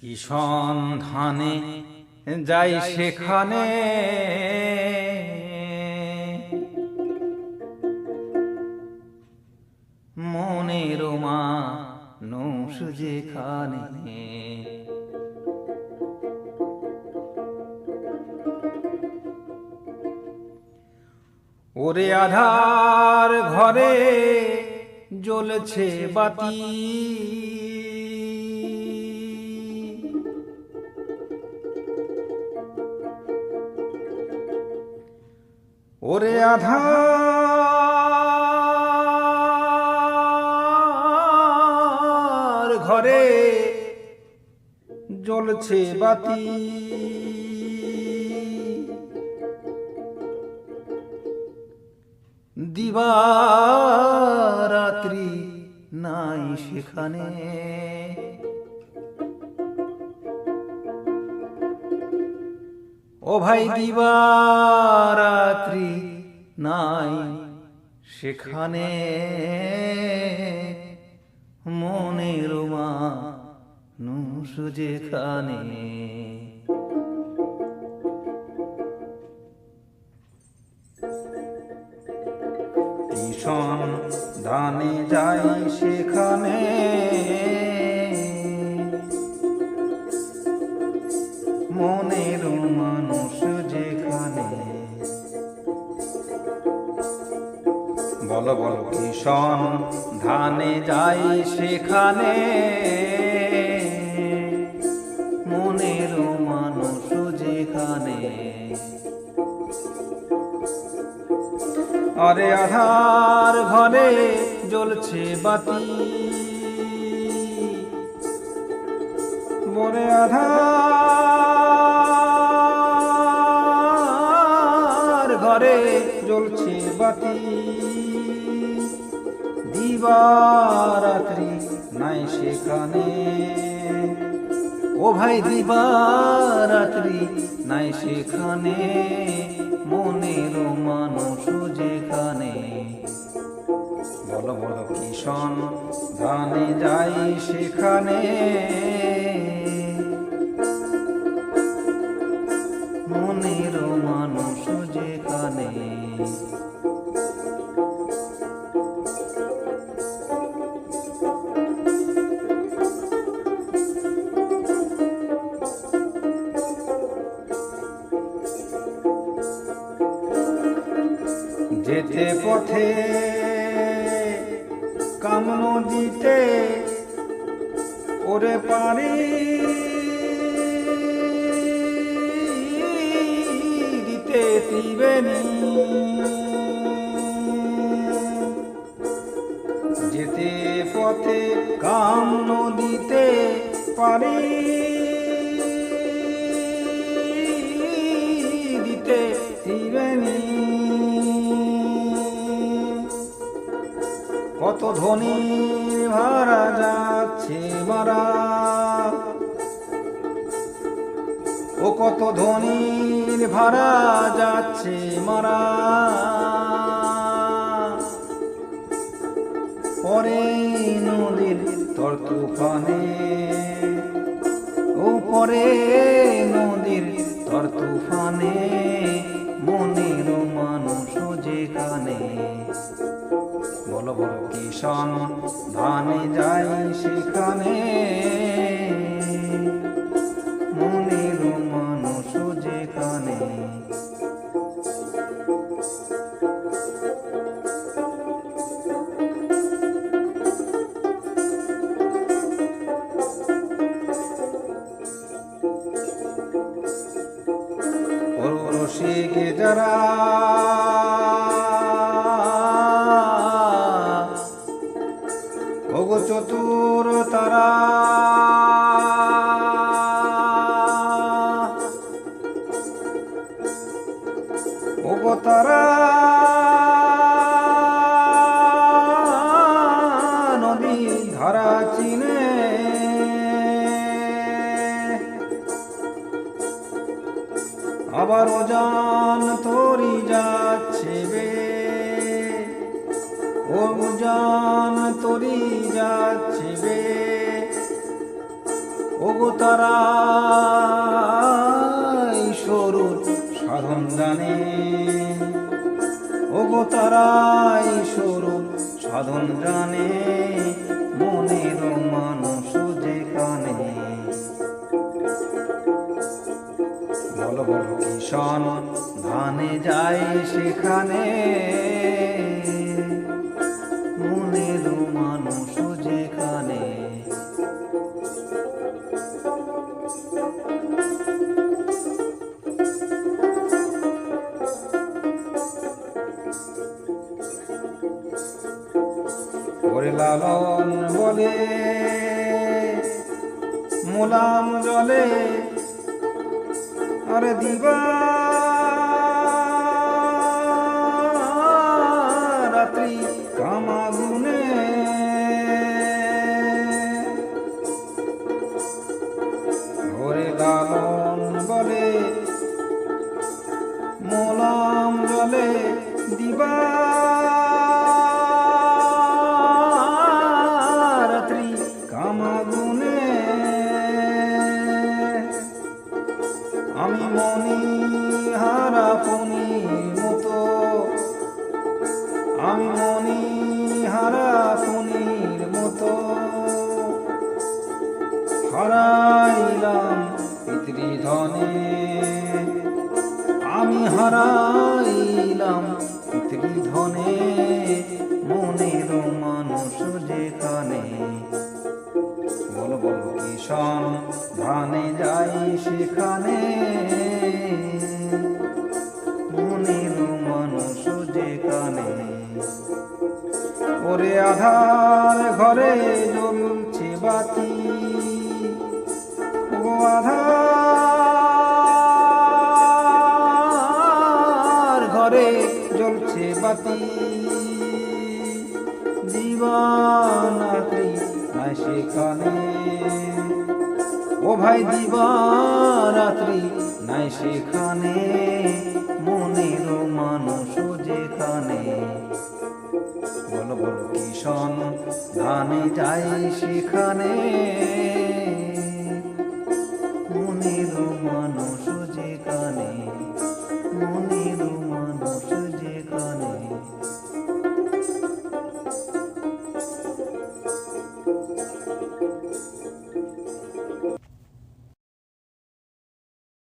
কি সন্ধানে যাই সেখানে? মনের মা নৌস যেখানে। ওরে আধার ঘরে জ্বলছে বাতি। ওরে আধার ঘরে জ্বলছে বাতি। নাই সেখানে। ও ভাই দিবারাত্রি নাই সেখানে। মনের মা নুষ যেখানে ভীষণ ধানে যাই সেখানে। মনের মানুষ যেখানে। বল বলো ভীষণ ধানে যাই সেখানে। আরে আধার ঘরে জ্বলছে বাতি। বরে আধার ঘরে জ্বলছে বাতি। দিবারাত্রি নাই সেখানে। ও ভাই দিবারাত্রি নাই সেখানে মনের মানুষ যেখানে। বলো বলো কিষণ ধানে যাই সেখানে? যেতে পথে কামন দিতে ওরে পারি। দিতে ত্রিবেণী যেতে পথে কাম নদীতে পারি। কত ধনী ভাড়া যাচ্ছে মারা ও কত ধনীর ভাড়া যাচ্ছে মারা। পরে নদীর তর তুফানে, ও পরে নদীর তর তুফানে মনের মানুষ যেখানে বলো কিষণ ধানে যাই সেখানে। তারা নদী ধারা চিনে। আবার ওজান তোরি যাচ্ছে বে। ও তরি যাচ্ছে বে। ওগো সরুর সাধন জানে। তারাই সরুর সাধন জানে মনের মানুষ যে কানে বল বল কিষণ ধানে যায় সেখানে। ওরে লালন বলে, মোলাম জলে, আরে দিবা রাত্রি কামাগুনে। ওরে লালন বলে, মোলাম জলে দিবা আমি হারাইলাম পিতৃধনে মনের মানুষ যেখানে। বল বল কিষণ ধানে যাই সেখানে? মনের মানুষ যেখানে। ওরে আধার ঘরে জ্বলছে বাতি। ও আধার বাতি জীবন আখরি নাই ও ভাই জীবন নাই সেখানে, মনের মানুষ যেখানে। বলো বলো, কিষণ ধানে যাই সেখানে। মনের মানুষ যেখানে মনে